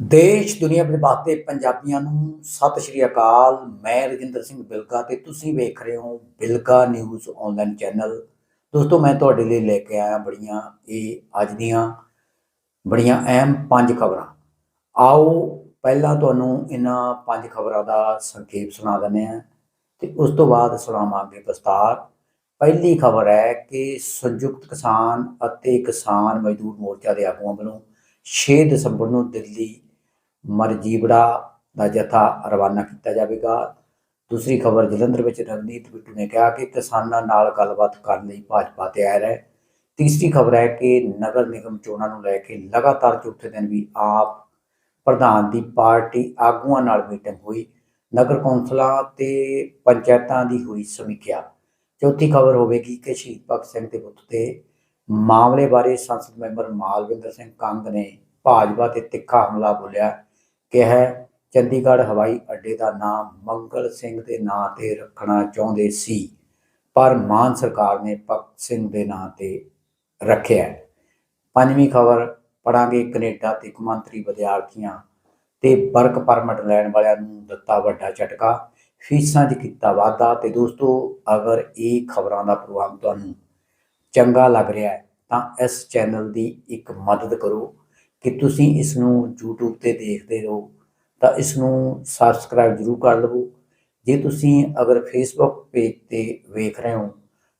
ਦੇਸ਼, ਦੁਨੀਆ ਵਿਭਾਗ ਦੇ ਪੰਜਾਬੀਆਂ ਨੂੰ ਸਤਿ ਸ਼੍ਰੀ ਅਕਾਲ। ਮੈਂ ਰਜਿੰਦਰ ਸਿੰਘ ਬਿਲਕਾ ਤੇ ਤੁਸੀਂ ਵੇਖ ਰਹੇ ਹੋ ਬਿਲਕਾ ਨਿਊਜ਼ ਆਨਲਾਈਨ ਚੈਨਲ। ਦੋਸਤੋ, ਮੈਂ ਤੁਹਾਡੇ ਲਈ ਲੈ ਕੇ ਆਇਆ ਬੜੀਆਂ, ਇਹ ਅੱਜ ਦੀਆਂ ਬੜੀਆਂ ਅਹਿਮ ਪੰਜ ਖਬਰਾਂ। ਆਓ, ਪਹਿਲਾਂ ਤੁਹਾਨੂੰ ਇਹਨਾਂ ਪੰਜ ਖਬਰਾਂ ਦਾ ਸੰਖੇਪ ਸੁਣਾ ਦਿੰਦੇ ਹਾਂ ਤੇ ਉਸ ਤੋਂ ਬਾਅਦ ਸੁਣਾਵਾਂਗੇ ਵਿਸਤਾਰ। ਪਹਿਲੀ ਖਬਰ ਹੈ ਕਿ ਸੰਯੁਕਤ ਕਿਸਾਨ ਅਤੇ ਕਿਸਾਨ ਮਜ਼ਦੂਰ ਮੋਰਚਾ ਦੇ ਆਗੂਆਂ ਵੱਲੋਂ 6 ਦਸੰਬਰ ਨੂੰ ਦਿੱਲੀ ਮਰਜੀਵੜਾ ਦਾ ਜਥਾ ਰਵਾਨਾ ਕੀਤਾ ਜਾਵੇਗਾ। ਦੂਸਰੀ ਖਬਰ, ਜਲੰਧਰ ਵਿੱਚ ਰਵਨੀਤ ਬਿੱਟੂ ਨੇ ਕਿਹਾ ਕਿ ਕਿਸਾਨਾਂ ਨਾਲ ਗੱਲਬਾਤ ਕਰਨ ਲਈ ਭਾਜਪਾ ਤਿਆਰ ਹੈ। ਤੀਸਰੀ ਖਬਰ ਹੈ ਕਿ ਨਗਰ ਨਿਗਮ ਚੋਣਾਂ ਨੂੰ ਲੈ ਕੇ ਲਗਾਤਾਰ ਚੌਥੇ ਦਿਨ ਵੀ ਆਪ ਪ੍ਰਧਾਨ ਦੀ ਪਾਰਟੀ ਆਗੂਆਂ ਨਾਲ ਮੀਟਿੰਗ ਹੋਈ। ਨਗਰ ਕੌਂਸਲਾਂ ਤੇ ਪੰਚਾਇਤਾਂ ਦੀ ਹੋਈ ਸਮੀਖਿਆ। ਚੌਥੀ ਖਬਰ ਹੋਵੇਗੀ ਕਿ ਸ਼ਹੀਦ ਭਗਤ ਸਿੰਘ ਦੇ ਪੁੱਤ ਤੇ ਮਾਮਲੇ ਬਾਰੇ ਸੰਸਦ ਮੈਂਬਰ ਮਾਲਵਿੰਦਰ ਸਿੰਘ ਕੰਗ ਨੇ ਭਾਜਪਾ ਤੇ ਤਿੱਖਾ ਹਮਲਾ ਬੋਲਿਆ। ਕਿਹਾ, ਚੰਡੀਗੜ੍ਹ ਹਵਾਈ ਅੱਡੇ ਦਾ ਨਾਮ ਮੰਗਲ ਸਿੰਘ ਦੇ ਨਾਂ ਤੇ ਰੱਖਣਾ ਚਾਹੁੰਦੇ ਸੀ, ਪਰ ਮਾਨ ਸਰਕਾਰ ਨੇ ਭਗਤ ਸਿੰਘ ਦੇ ਨਾਂ ਤੇ ਰੱਖਿਆ ਪੰਜਵੀਂ ਖਬਰ ਪੜਾਂਗੇ ਕੈਨੇਡਾ ਤੇ ਕੌਮਾਂਤਰੀ ਵਿਦਿਆਰਥੀਆਂ ਤੇ ਵਰਕ ਪਰਮਿਟ ਲੈਣ ਵਾਲਿਆਂ ਨੂੰ ਦਿੱਤਾ ਵੱਡਾ ਝਟਕਾ, ਫੀਸਾਂ 'ਚ ਕੀਤਾ ਵਾਧਾ ਤੇ ਦੋਸਤੋ, ਅਗਰ ਇਹ ਖਬਰਾਂ ਦਾ ਪ੍ਰੋਗਰਾਮ ਤੁਹਾਨੂੰ ਚੰਗਾ ਲੱਗ ਰਿਹਾ ਹੈ, ਤਾਂ ਇਸ ਚੈਨਲ ਦੀ ਇੱਕ ਮਦਦ ਕਰੋ। ਕਿ ਤੁਸੀਂ ਇਸ ਨੂੰ YouTube ਤੇ ਦੇਖਦੇ ਹੋ ਤਾਂ ਇਸ ਨੂੰ ਸਬਸਕ੍ਰਾਈਬ ਜ਼ਰੂਰ ਕਰ ਲਵੋ। ਜੇ ਤੁਸੀਂ ਅਗਰ Facebook ਪੇਜ ਤੇ ਵੇਖ ਰਹੇ ਹੋ,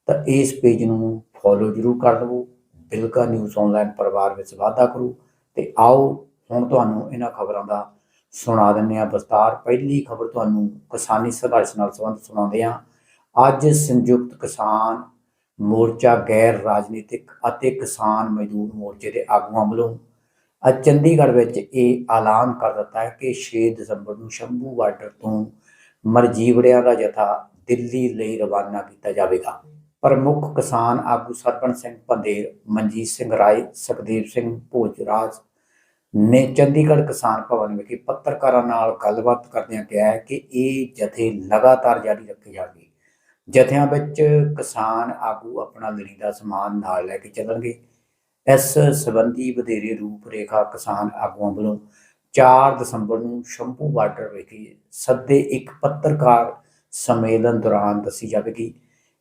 ਤਾਂ ਇਸ ਪੇਜ ਨੂੰ ਫੋਲੋ ਜ਼ਰੂਰ ਕਰ ਲਵੋ। ਬਿਲਕਾ ਨਿਊਜ਼ ਆਨਲਾਈਨ ਪਰਿਵਾਰ ਵਿੱਚ ਵਾਧਾ ਕਰੋ। ਤੇ ਆਓ, ਹੁਣ ਤੁਹਾਨੂੰ ਇਹਨਾਂ ਖਬਰਾਂ ਦਾ ਸੁਣਾ ਦਿੰਦੇ ਹਾਂ। ਵਿਸਤਾਰ ਪਹਿਲੀ ਖਬਰ ਤੁਹਾਨੂੰ ਕਿਸਾਨੀ ਸੰਘਰਸ਼ ਨਾਲ ਸੰਬੰਧ ਸੁਣਾਉਂਦੇ ਹਾਂ। ਅੱਜ ਸੰਯੁਕਤ ਕਿਸਾਨ ਮੋਰਚਾ ਗੈਰ ਰਾਜਨੀਤਿਕ ਅਤੇ ਕਿਸਾਨ ਮਜ਼ਦੂਰ ਮੋਰਚੇ ਦੇ ਆਗੂਆਂ ਵੱਲੋਂ ਅੱਜ ਚੰਡੀਗੜ੍ਹ ਵਿੱਚ ਇਹ ਐਲਾਨ ਕਰ ਦਿੱਤਾ ਹੈ ਕਿ 6 ਦਸੰਬਰ ਨੂੰ ਸ਼ੰਭੂ ਬਾਰਡਰ ਤੋਂ ਮਰਜੀਵੜਿਆਂ ਦਾ ਜਥਾ ਦਿੱਲੀ ਲਈ ਰਵਾਨਾ ਕੀਤਾ ਜਾਵੇਗਾ। ਪ੍ਰਮੁੱਖ ਕਿਸਾਨ ਆਗੂ ਸਰਪੰਚ ਸਿੰਘ ਪੰਦੇਰ, ਮਨਜੀਤ ਸਿੰਘ ਰਾਏ, ਸੁਖਦੇਵ ਸਿੰਘ ਭੋਜਰਾਜ ਨੇ ਚੰਡੀਗੜ੍ਹ ਕਿਸਾਨ ਭਵਨ ਵਿਖੇ ਪੱਤਰਕਾਰਾਂ ਨਾਲ ਗੱਲਬਾਤ ਕਰਦਿਆਂ ਕਿਹਾ ਹੈ ਕਿ ਇਹ ਜਥੇ ਲਗਾਤਾਰ ਜਾਰੀ ਰੱਖੇ ਜਾਣਗੇ। ਜਥਿਆਂ ਵਿੱਚ ਕਿਸਾਨ ਆਗੂ ਆਪਣਾ ਲੋੜੀਂਦਾ ਸਮਾਨ ਨਾਲ ਲੈ ਕੇ ਚੱਲਣਗੇ। ਇਸ ਸੰਬੰਧੀ ਵਧੇਰੇ ਰੂਪ ਰੇਖਾ ਕਿਸਾਨ ਆਗੂਆਂ ਵੱਲੋਂ 4 ਦਸੰਬਰ ਨੂੰ ਸ਼ੰਭੂ ਬਾਰਡਰ ਵਿਖੇ ਸੱਦੇ ਇੱਕ ਪੱਤਰਕਾਰ ਸੰਮੇਲਨ ਦੌਰਾਨ ਦੱਸੀ ਜਾਵੇਗੀ।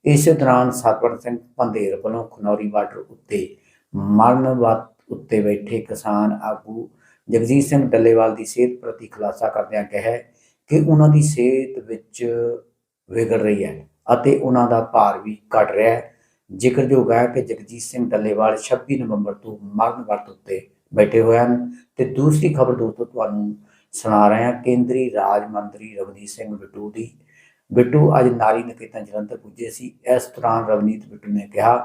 ਇਸੇ ਦੌਰਾਨ ਸਰਪੰਚ ਸਿੰਘ ਪੰਦੇਰ ਵੱਲੋਂ ਖਨੌਰੀ ਬਾਰਡਰ ਉੱਤੇ ਮਰਨਵਤ ਉੱਤੇ ਬੈਠੇ ਕਿਸਾਨ ਆਗੂ ਜਗਜੀਤ ਸਿੰਘ ਡੱਲੇਵਾਲ ਦੀ ਸਿਹਤ ਪ੍ਰਤੀ ਖੁਲਾਸਾ ਕਰਦਿਆਂ ਕਿਹਾ ਕਿ ਉਹਨਾਂ ਦੀ ਸਿਹਤ ਵਿੱਚ ਵਿਗੜ ਰਹੀ ਹੈ ਅਤੇ ਉਹਨਾਂ ਦਾ ਭਾਰ ਵੀ ਘਟ ਰਿਹਾ ਹੈ। ਜ਼ਿਕਰਯੋਗ ਹੈ ਕਿ ਜਗਜੀਤ ਸਿੰਘ ਡੱਲੇਵਾਲ 26 ਨਵੰਬਰ ਤੋਂ ਮਰਨ ਵਰਤ ਉੱਤੇ ਬੈਠੇ ਹੋਏ ਹਨ ਤੇ ਦੂਸਰੀ ਖਬਰ ਦੋਸਤੋ ਤੁਹਾਨੂੰ ਸੁਣਾ ਰਹੇ ਹਾਂ, ਕੇਂਦਰੀ ਰਾਜ ਮੰਤਰੀ ਰਵਨੀਤ ਸਿੰਘ ਬਿੱਟੂ ਦੀ। ਬਿੱਟੂ ਅੱਜ ਨਾਰੀ ਨਿਕੇਤਨ ਜਲੰਧਰ ਪੁੱਜੇ ਸੀ। ਇਸ ਦੌਰਾਨ ਰਵਨੀਤ ਬਿੱਟੂ ਨੇ ਕਿਹਾ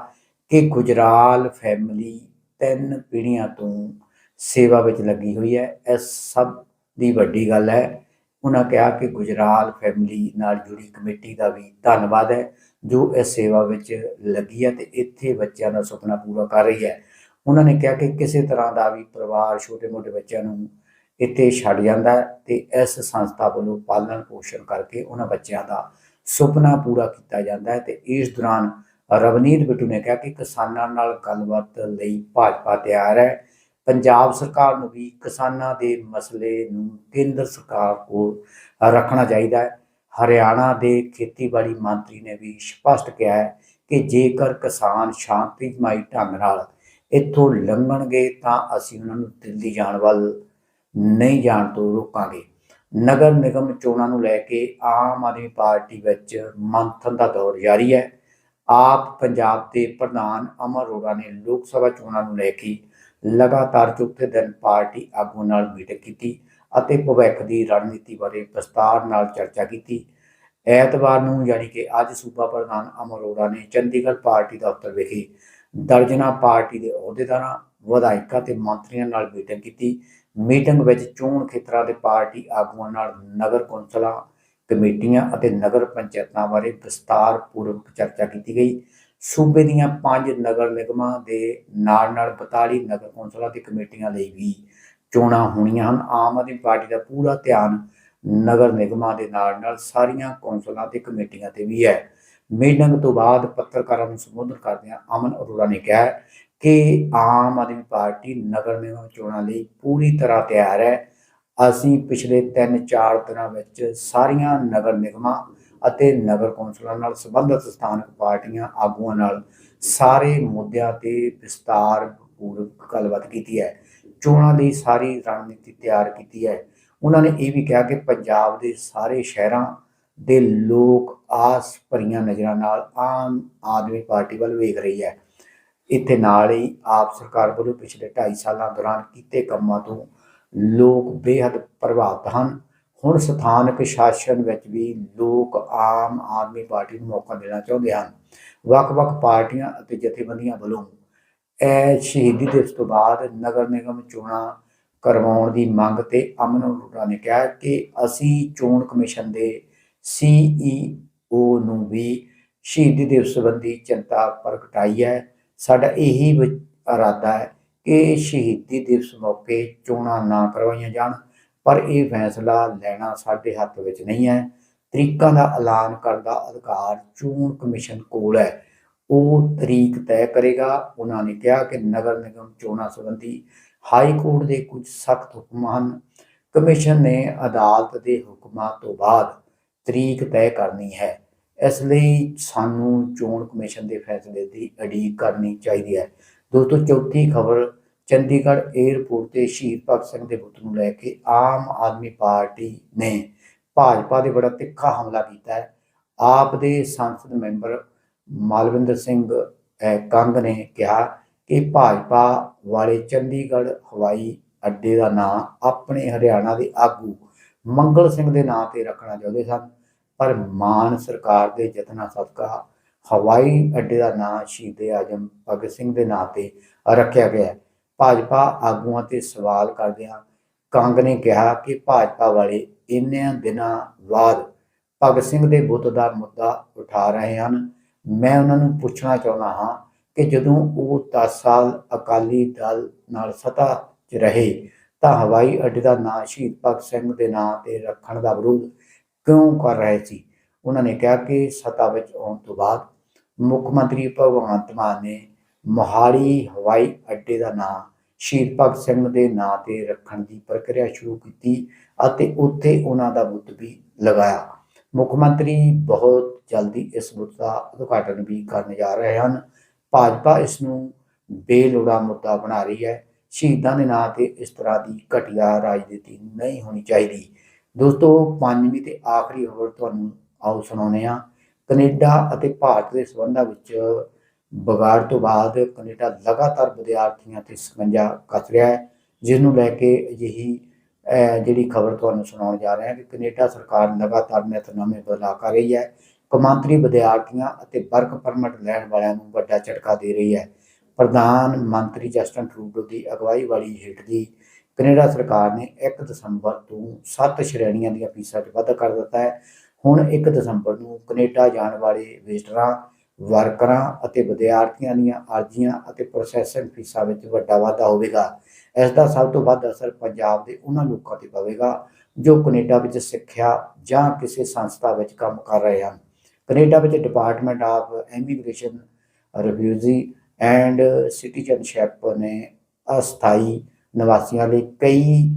ਕਿ ਗੁਜਰਾਲ ਫੈਮਿਲੀ ਤਿੰਨ ਪੀੜ੍ਹੀਆਂ ਤੋਂ ਸੇਵਾ ਵਿੱਚ ਲੱਗੀ ਹੋਈ ਹੈ। ਇਸ ਸਭ ਦੀ ਵੱਡੀ ਗੱਲ ਹੈ ਉਹਨਾਂ ਕਿਹਾ ਕਿ ਗੁਜਰਾਲ ਫੈਮਿਲੀ ਨਾਲ ਜੁੜੀ ਕਮੇਟੀ ਦਾ ਵੀ ਧੰਨਵਾਦ ਹੈ। ਜੋ ਇਸ ਸੇਵਾ ਵਿੱਚ ਲੱਗੀ ਹੈ ਤੇ ਇੱਥੇ ਬੱਚਿਆਂ ਦਾ ਸੁਪਨਾ ਪੂਰਾ ਕਰ ਰਹੀ ਹੈ। ਉਹਨਾਂ ਨੇ ਕਿਹਾ ਕਿ ਕਿਸੇ ਤਰ੍ਹਾਂ ਦਾ ਵੀ ਪਰਿਵਾਰ ਛੋਟੇ-ਮੋਟੇ ਬੱਚਿਆਂ ਨੂੰ ਇੱਥੇ ਛੱਡ ਜਾਂਦਾ ਹੈ ਤੇ ਇਸ ਸੰਸਥਾ ਵੱਲੋਂ ਪਾਲਣ ਪੋਸ਼ਣ ਕਰਕੇ ਉਹਨਾਂ ਬੱਚਿਆਂ ਦਾ ਸੁਪਨਾ ਪੂਰਾ ਕੀਤਾ ਜਾਂਦਾ ਹੈ ਤੇ ਇਸ ਦੌਰਾਨ ਰਵਨੀਤ ਬਿੱਟੂ ਨੇ ਕਿਹਾ ਕਿ ਕਿਸਾਨਾਂ ਨਾਲ ਗੱਲਬਾਤ ਲਈ ਭਾਜਪਾ ਤਿਆਰ ਹੈ। ਪੰਜਾਬ ਸਰਕਾਰ ਨੂੰ ਵੀ ਕਿਸਾਨਾਂ ਦੇ ਮਸਲੇ ਨੂੰ ਕੇਂਦਰ ਸਰਕਾਰ ਕੋਲ ਰੱਖਣਾ ਚਾਹੀਦਾ ਹੈ। ਹਰਿਆਣਾ ਦੇ ਖੇਤੀਬਾੜੀ ਮੰਤਰੀ ਨੇ ਵੀ ਸਪਸ਼ਟ ਕਿਹਾ ਹੈ ਕਿ ਜੇਕਰ ਕਿਸਾਨ ਸ਼ਾਂਤੀਮਈ ਢੰਗ ਨਾਲ ਇੱਥੋਂ ਲੰਘਣਗੇ ਤਾਂ ਅਸੀਂ ਉਹਨਾਂ ਨੂੰ ਦਿੱਲੀ ਜਾਣ ਵੱਲ ਨਹੀਂ ਜਾਣ ਤੋਂ ਰੋਕਾਂਗੇ। ਨਗਰ ਨਿਗਮ ਚੋਣਾਂ ਨੂੰ ਲੈ ਕੇ ਆਮ ਆਦਮੀ ਪਾਰਟੀ ਵਿੱਚ ਮੰਥਨ ਦਾ ਦੌਰ ਜਾਰੀ ਹੈ। ਆਪ ਪੰਜਾਬ ਦੇ ਪ੍ਰਧਾਨ ਅਮਰ ਅਰੋੜਾ ਨੇ ਲੋਕ ਸਭਾ ਚੋਣਾਂ ਨੂੰ ਲੈ ਕੇ ਲਗਾਤਾਰ ਚੌਥੇ ਦਿਨ ਪਾਰਟੀ ਆਗੂ ਨਾਲ ਮੀਟਿੰਗ ਕੀਤੀ। ਅਤੇ ਭਵਿੱਖ ਦੀ ਰਣਨੀਤੀ ਬਾਰੇ ਵਿਸਤਾਰ ਨਾਲ ਚਰਚਾ ਕੀਤੀ। ਐਤਵਾਰ ਨੂੰ ਯਾਨੀ ਕਿ ਅੱਜ ਸੂਬਾ ਪ੍ਰਧਾਨ ਅਮਰੋੜਾ ਨੇ ਚੰਡੀਗੜ੍ਹ ਪਾਰਟੀ ਦਫ਼ਤਰ ਵਿਖੇ ਦਰਜਨਾ ਪਾਰਟੀ ਦੇ ਅਹੁਦੇਦਾਰਾਂ, ਵਿਧਾਇਕਾਂ ਤੇ ਮੰਤਰੀਆਂ ਨਾਲ ਮੀਟਿੰਗ ਕੀਤੀ। ਮੀਟਿੰਗ ਵਿੱਚ ਚੋਣ ਖੇਤਰਾਂ ਦੇ ਪਾਰਟੀ ਆਗੂਆਂ ਨਾਲ ਨਗਰ ਕੌਂਸਲਾਂ, ਕਮੇਟੀਆਂ ਅਤੇ ਨਗਰ ਪੰਚਾਇਤਾਂ ਬਾਰੇ ਵਿਸਤਾਰ ਪੂਰਵਕ ਚਰਚਾ ਕੀਤੀ ਗਈ। ਸੂਬੇ ਦੀਆਂ ਪੰਜ ਨਗਰ ਨਿਗਮਾਂ ਦੇ ਨਾਲ ਨਾਲ 42 ਨਗਰ ਕੌਂਸਲਾਂ ਤੇ ਕਮੇਟੀਆਂ ਲਈ ਵੀ ਚੋਣਾਂ ਹੋਣੀਆਂ ਹਨ। ਆਮ ਆਦਮੀ ਪਾਰਟੀ ਦਾ ਪੂਰਾ ਧਿਆਨ ਨਗਰ ਨਿਗਮਾਂ ਦੇ ਨਾਲ ਨਾਲ ਸਾਰੀਆਂ ਕੌਂਸਲਾਂ ਤੇ ਕਮੇਟੀਆਂ ਤੇ ਵੀ ਹੈ। ਮੀਟਿੰਗ ਤੋਂ ਬਾਅਦ ਪੱਤਰਕਾਰਾਂ ਨੂੰ ਸੰਬੋਧਨ ਕਰਦਿਆਂ ਅਮਨ ਅਰੋੜਾ ਨੇ ਕਿਹਾ ਕਿ ਆਮ ਆਦਮੀ ਪਾਰਟੀ ਨਗਰ ਨਿਗਮ ਚੋਣਾਂ ਲਈ ਪੂਰੀ ਤਰ੍ਹਾਂ ਤਿਆਰ ਹੈ। ਅਸੀਂ ਪਿਛਲੇ 3-4 ਦਿਨਾਂ ਵਿੱਚ ਸਾਰੀਆਂ ਨਗਰ ਨਿਗਮਾਂ ਅਤੇ ਨਗਰ ਕੌਂਸਲਾਂ ਨਾਲ ਸੰਬੰਧਿਤ ਸਥਾਨਕ ਪਾਰਟੀਆਂ ਆਗੂਆਂ ਨਾਲ ਸਾਰੇ ਮੁੱਦਿਆਂ ਤੇ ਵਿਸਤਾਰ ਪੂਰਵਕ ਗੱਲਬਾਤ ਕੀਤੀ ਹੈ। ਚੋਣਾਂ ਦੀ ਸਾਰੀ ਰਣਨੀਤੀ ਤਿਆਰ ਕੀਤੀ ਹੈ। ਉਹਨਾਂ ਨੇ ਇਹ ਵੀ ਕਿਹਾ ਕਿ ਪੰਜਾਬ ਦੇ ਸਾਰੇ ਸ਼ਹਿਰਾਂ ਦੇ ਲੋਕ ਆਸ ਭਰੀਆਂ ਨਜ਼ਰਾਂ ਨਾਲ ਆਮ ਆਦਮੀ ਪਾਰਟੀ ਵੱਲ ਵੇਖ ਰਹੀ ਹੈ। ਇੱਥੇ ਨਾਲ ਹੀ ਆਪ ਸਰਕਾਰ ਵੱਲੋਂ ਪਿਛਲੇ 2.5 ਸਾਲਾਂ ਦੌਰਾਨ ਕੀਤੇ ਕੰਮਾਂ ਤੋਂ ਲੋਕ ਬੇਹੱਦ ਪ੍ਰਭਾਵਿਤ ਹਨ। ਹੁਣ ਸਥਾਨਕ ਸ਼ਾਸਨ ਵਿੱਚ ਵੀ ਲੋਕ ਆਮ ਆਦਮੀ ਪਾਰਟੀ ਨੂੰ ਮੌਕਾ ਦੇਣਾ ਚਾਹੁੰਦੇ ਹਨ। ਵੱਖ-ਵੱਖ ਪਾਰਟੀਆਂ ਅਤੇ ਜਥੇਬੰਦੀਆਂ ਵੱਲੋਂ ਇਹ ਸ਼ਹੀਦੀ ਦਿਵਸ ਤੋਂ ਬਾਅਦ ਨਗਰ ਨਿਗਮ ਚੋਣਾਂ ਕਰਵਾਉਣ ਦੀ ਮੰਗ ਤੇ ਅਮਨ ਅਰੋੜਾ ਨੇ ਕਿਹਾ ਕਿ ਅਸੀਂ ਚੋਣ ਕਮਿਸ਼ਨ ਦੇ ਸੀਈਓ ਨੂੰ ਵੀ ਸ਼ਹੀਦੀ ਦਿਵਸ ਸੰਬੰਧੀ ਚਿੰਤਾ ਪ੍ਰਗਟਾਈ ਹੈ। ਸਾਡਾ ਇਹੀ ਇਰਾਦਾ ਹੈ ਕਿ ਸ਼ਹੀਦੀ ਦਿਵਸ ਮੌਕੇ ਚੋਣਾਂ ਨਾ ਕਰਵਾਈਆਂ ਜਾਣ, ਪਰ ਇਹ ਫੈਸਲਾ ਲੈਣਾ ਸਾਡੇ ਹੱਥ ਵਿੱਚ ਨਹੀਂ ਹੈ। ਤਰੀਕਾਂ ਦਾ ਐਲਾਨ ਕਰਨ ਦਾ ਅਧਿਕਾਰ ਚੋਣ ਕਮਿਸ਼ਨ ਕੋਲ ਹੈ। ਉਹ ਤਰੀਕ ਤੈਅ ਕਰੇਗਾ। ਉਹਨਾਂ ਨੇ ਕਿਹਾ ਕਿ ਨਗਰ ਨਿਗਮ ਚੋਣਾਂ ਸੰਬੰਧੀ ਹਾਈ ਕੋਰਟ ਦੇ ਕੁਝ ਸਖਤ ਹੁਕਮ ਹਨ। ਕਮਿਸ਼ਨ ਨੇ ਅਦਾਲਤ ਦੇ ਹੁਕਮਾਂ ਤੋਂ ਬਾਅਦ ਤਰੀਕ ਤੈਅ ਕਰਨੀ ਹੈ। ਇਸ ਲਈ ਸਾਨੂੰ ਚੋਣ ਕਮਿਸ਼ਨ ਦੇ ਫੈਸਲੇ ਦੀ ਅਡੀਕ ਕਰਨੀ ਚਾਹੀਦੀ ਹੈ। ਦੋਸਤੋ, ਚੌਥੀ ਖਬਰ, ਚੰਡੀਗੜ੍ਹ 에ਅਰਪੋਰਟ ਤੇ ਸ਼ਹੀਦ ਭਗਤ ਸਿੰਘ ਦੇ ਬੁੱਤ ਨੂੰ ਲੈ ਕੇ ਆਮ ਆਦਮੀ ਪਾਰਟੀ ਨੇ ਭਾਜਪਾ ਦੇ ਬੜਾ ਤਿੱਖਾ ਹਮਲਾ ਕੀਤਾ ਹੈ। ਆਪ ਦੇ ਸੰਸਦ ਮੈਂਬਰ ਮਾਲਵਿੰਦਰ ਸਿੰਘ ਕੰਗ ਨੇ ਕਿਹਾ ਕਿ ਭਾਜਪਾ ਵਾਲੇ ਚੰਡੀਗੜ੍ਹ ਹਵਾਈ ਅੱਡੇ ਦਾ ਨਾਂ ਆਪਣੇ ਹਰਿਆਣਾ ਦੇ ਆਗੂ ਮੰਗਲ ਸਿੰਘ ਦੇ ਨਾਂ ਤੇ ਰੱਖਣਾ ਚਾਹੁੰਦੇ ਸਨ। ਪਰ ਮਾਨ ਸਰਕਾਰ ਦੇ ਯਤਨਾਂ ਸਦਕਾ ਹਵਾਈ ਅੱਡੇ ਦਾ ਨਾਂ ਸ਼ਹੀਦ ਆਜਮ ਭਗਤ ਸਿੰਘ ਦੇ ਨਾਂ ਤੇ ਰੱਖਿਆ ਗਿਆ। ਭਾਜਪਾ ਆਗੂਆਂ ਤੇ ਸਵਾਲ ਕਰਦਿਆਂ ਕੰਗ ਨੇ ਕਿਹਾ ਕਿ ਭਾਜਪਾ ਵਾਲੇ ਇੰਨਿਆਂ ਦਿਨਾਂ ਬਾਅਦ ਭਗਤ ਸਿੰਘ ਦੇ ਬੁੱਤ ਦਾ ਮੁੱਦਾ ਉਠਾ ਰਹੇ ਹਨ। ਮੈਂ ਉਹਨਾਂ ਨੂੰ ਪੁੱਛਣਾ ਚਾਹੁੰਦਾ ਹਾਂ ਕਿ ਜਦੋਂ ਉਹ 10 ਸਾਲ ਅਕਾਲੀ ਦਲ ਨਾਲ ਸਤਾ 'ਚ ਰਹੇ, ਤਾਂ ਹਵਾਈ ਅੱਡੇ ਦਾ ਨਾਂ ਸ਼ਹੀਦ ਭਗਤ ਸਿੰਘ ਦੇ ਨਾਂ ਤੇ ਰੱਖਣ ਦਾ ਵਿਰੋਧ ਕਿਉਂ ਕਰ ਰਹੇ ਸੀ? ਉਹਨਾਂ ਨੇ ਕਿਹਾ ਕਿ ਸਤਾ ਵਿੱਚ ਆਉਣ ਤੋਂ ਬਾਅਦ ਮੁੱਖ ਮੰਤਰੀ ਭਗਵੰਤ ਮਾਨ ਨੇ ਮੋਹਾਲੀ ਹਵਾਈ ਅੱਡੇ ਦਾ ਨਾਂ ਸ਼ਹੀਦ ਭਗਤ ਸਿੰਘ ਦੇ ਨਾਂ ਤੇ ਰੱਖਣ ਦੀ ਪ੍ਰਕਿਰਿਆ ਸ਼ੁਰੂ ਕੀਤੀ ਅਤੇ ਉੱਥੇ ਉਹਨਾਂ ਦਾ ਬੁੱਤ ਵੀ ਲਗਾਇਆ। ਮੁੱਖ ਮੰਤਰੀ ਬਹੁਤ ਜਲਦੀ ਇਸ ਮੁੱਦਾ ਦਾ ਉਦਘਾਟਨ ਵੀ ਕਰਨ ਜਾ ਰਹੇ ਹਨ। ਭਾਜਪਾ ਇਸ ਨੂੰ ਬੇਲੋੜਾ ਮੁੱਦਾ ਬਣਾ ਰਹੀ ਹੈ। ਸ਼ਹੀਦਾਂ ਦੇ ਨਾਂ ਤੇ ਇਸ ਤਰ੍ਹਾਂ ਦੀ ਘਟੀਆ ਰਾਜਨੀਤੀ ਨਹੀਂ ਹੋਣੀ ਚਾਹੀਦੀ। ਦੋਸਤੋ, ਪੰਜਵੀਂ ਤੇ ਆਖਰੀ ਖਬਰ ਤੁਹਾਨੂੰ ਆਓ ਸੁਣਾਉਂਦੇ ਹਾਂ। ਕੈਨੇਡਾ ਅਤੇ ਭਾਰਤ ਦੇ ਸਬੰਧਾਂ ਵਿੱਚ ਵਿਗਾੜ ਤੋਂ ਬਾਅਦ ਕੈਨੇਡਾ ਲਗਾਤਾਰ ਵਿਦਿਆਰਥੀਆਂ ਤੇ ਸਕੰਜਾ ਕੱਸ ਰਿਹਾ ਹੈ, ਜਿਸ ਨੂੰ ਲੈ ਕੇ ਅਜਿਹੀ ਜਿਹੜੀ ਖਬਰ ਤੁਹਾਨੂੰ ਸੁਣਾਉਣ ਜਾ ਰਹੇ ਹਾਂ ਕਿ ਕੈਨੇਡਾ ਸਰਕਾਰ ਲਗਾਤਾਰ ਨਿਯਤਨਾਮੇ ਬਦਲਾਅ ਕਰ ਰਹੀ ਹੈ। ਕੌਮਾਂਤਰੀ ਵਿਦਿਆਰਥੀਆਂ ਅਤੇ ਵਰਕ ਪਰਮਿਟ ਲੈਣ ਵਾਲਿਆਂ ਨੂੰ ਵੱਡਾ ਝਟਕਾ ਦੇ ਰਹੀ ਹੈ। ਪ੍ਰਧਾਨ ਮੰਤਰੀ ਜਸਟਨ ਟਰੂਡੋ ਦੀ ਅਗਵਾਈ ਵਾਲੀ ਹੇਠ ਦੀ ਕੈਨੇਡਾ ਸਰਕਾਰ ਨੇ 1 ਦਸੰਬਰ ਤੋਂ 7 ਸ਼੍ਰੇਣੀਆਂ ਦੀਆਂ ਫੀਸਾਂ 'ਚ ਵਾਧਾ ਕਰ ਦਿੱਤਾ ਹੈ। ਹੁਣ 1 ਦਸੰਬਰ ਨੂੰ ਕੈਨੇਡਾ ਜਾਣ ਵਾਲੇ ਵਿਜ਼ਟਰਾਂ ਵਰਕਰਾਂ ਅਤੇ ਵਿਦਿਆਰਥੀਆਂ ਦੀਆਂ ਅਰਜ਼ੀਆਂ ਅਤੇ ਪ੍ਰੋਸੈਸਿੰਗ ਫੀਸਾਂ ਵਿੱਚ ਵੱਡਾ ਵਾਧਾ ਹੋਵੇਗਾ। ਇਸ ਦਾ ਸਭ ਤੋਂ ਵੱਧ ਅਸਰ ਪੰਜਾਬ ਦੇ ਉਹਨਾਂ ਲੋਕਾਂ ਤੇ ਪਵੇਗਾ ਜੋ ਕੈਨੇਡਾ ਵਿੱਚ ਸਿੱਖਿਆ ਜਾਂ ਕਿਸੇ ਸੰਸਥਾ ਵਿੱਚ ਕੰਮ ਕਰ ਰਹੇ ਹਨ। ਕੈਨੇਡਾ ਵਿੱਚ Department of Immigration Refugee and Citizenship ਨੇ ਅਸਥਾਈ ਨਿਵਾਸੀਆਂ ਲਈ ਕਈ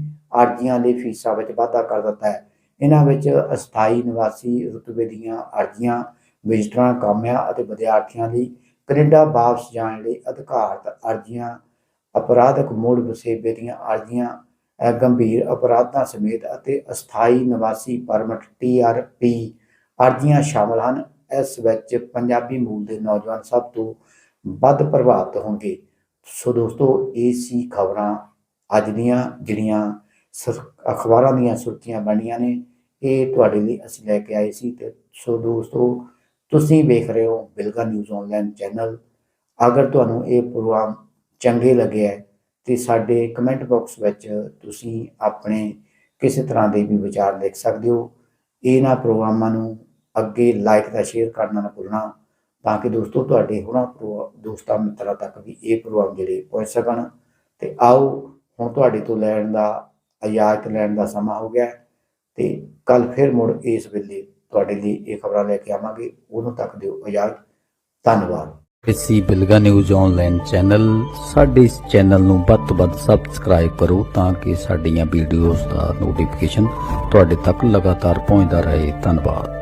ਅਰਜ਼ੀਆਂ ਲਈ ਫੀਸਾਂ ਵਿੱਚ ਵਾਧਾ ਕਰ ਦਿੱਤਾ ਹੈ। ਇਹਨਾਂ ਵਿੱਚ ਅਸਥਾਈ ਨਿਵਾਸੀ ਰੁਤਬੇ ਦੀਆਂ ਅਰਜ਼ੀਆਂ ਵਿਜ਼ਟਰਾਂ ਕਾਮਿਆਂ ਅਤੇ ਵਿਦਿਆਰਥੀਆਂ ਲਈ ਕੈਨੇਡਾ ਵਾਪਸ ਜਾਣ ਲਈ ਅਧਿਕਾਰਤ ਅਰਜ਼ੀਆਂ, ਅਪਰਾਧਕ ਮੂੜ ਵਸੇਬੇ ਦੀਆਂ ਅਰਜ਼ੀਆਂ ਗੰਭੀਰ ਅਪਰਾਧਾਂ ਸਮੇਤ ਅਤੇ ਅਸਥਾਈ ਨਿਵਾਸੀ ਪਰਮਿਟ ਟੀਆਰਪੀ ਅਰਜ਼ੀਆਂ ਸ਼ਾਮਲ ਹਨ। ਇਸ ਵਿੱਚ ਪੰਜਾਬੀ ਮੂਲ ਦੇ ਨੌਜਵਾਨ ਸਭ ਤੋਂ ਵੱਧ ਪ੍ਰਭਾਵਿਤ ਹੋਣਗੇ। ਸੋ ਦੋਸਤੋ, ਇਹ ਸੀ ਖਬਰਾਂ ਅੱਜ ਦੀਆਂ, ਜਿਹੜੀਆਂ ਸ- ਅਖਬਾਰਾਂ ਦੀਆਂ ਸੁਰਖੀਆਂ ਬਣੀਆਂ ਨੇ। ਇਹ ਤੁਹਾਡੇ ਲਈ ਅਸੀਂ ਲੈ ਕੇ ਆਏ ਸੀ ਤੇ ਸੋ ਦੋਸਤੋ ਤੁਸੀਂ ਵੇਖ ਰਹੇ ਹੋ ਬਿਲਗਾ ਨਿਊਜ਼ ਆਨਲਾਈਨ ਚੈਨਲ ਅਗਰ ਤੁਹਾਨੂੰ ਇਹ ਪ੍ਰੋਗਰਾਮ ਚੰਗੇ ਲੱਗੇ ਹੈ, ਤੇ ਸਾਡੇ ਕਮੈਂਟ ਬਾਕਸ ਵਿੱਚ ਤੁਸੀਂ ਆਪਣੇ ਕਿਸੇ ਤਰ੍ਹਾਂ ਦੇ ਵੀ ਵਿਚਾਰ ਲਿਖ ਸਕਦੇ ਹੋ। ਇਹਨਾਂ ਪ੍ਰੋਗਰਾਮਾਂ ਨੂੰ ਅੱਗੇ ਲਾਈਕ ਦਾ ਸ਼ੇਅਰ ਕਰਨਾ ਨਾ ਭੁੱਲਣਾ, ਤਾਂ ਕਿ ਦੋਸਤੋ ਤੁਹਾਡੇ ਹੋਰਾਂ ਪ੍ਰੋ- ਦੋਸਤਾਂ ਮਿੱਤਰਾਂ ਤੱਕ ਵੀ ਇਹ ਪ੍ਰੋਗਰਾਮ ਜਿਹੜੇ ਪਹੁੰਚ ਸਕਣ। ਤੇ ਆਓ, ਹੁਣ ਤੁਹਾਡੇ ਤੋਂ ਲੈਣ ਦਾ ਇਜਾਜ਼ਤ ਲੈਣ ਦਾ ਸਮਾਂ ਹੋ ਗਿਆ ਹੈ, ਤੇ ਕੱਲ ਫਿਰ ਮੁੜ ਇਸ ਵੇਲੇ ਤੁਹਾਡੇ ਲਈ ਇਹ ਖਬਰਾਂ ਲੈ ਕੇ ਆਵਾਂਗੇ। ਉਦੋਂ ਤੱਕ ਦਿਓ ਇਜਾਜ਼ਤ। ਧੰਨਵਾਦ। ਇਸੀ ਬਿਲਗਾ ਨਿਊਜ਼ ਆਨਲਾਈਨ ਚੈਨਲ ਸਾਡੇ ਇਸ ਚੈਨਲ ਨੂੰ ਵੱਧ ਤੋਂ ਵੱਧ ਸਬਸਕ੍ਰਾਈਬ ਕਰੋ ਤਾਂ ਕਿ ਸਾਡੀਆਂ ਵੀਡੀਓਜ਼ ਦਾ ਨੋਟੀਫਿਕੇਸ਼ਨ ਤੁਹਾਡੇ ਤੱਕ ਲਗਾਤਾਰ ਪਹੁੰਚਦਾ ਰਹੇ। ਧੰਨਵਾਦ।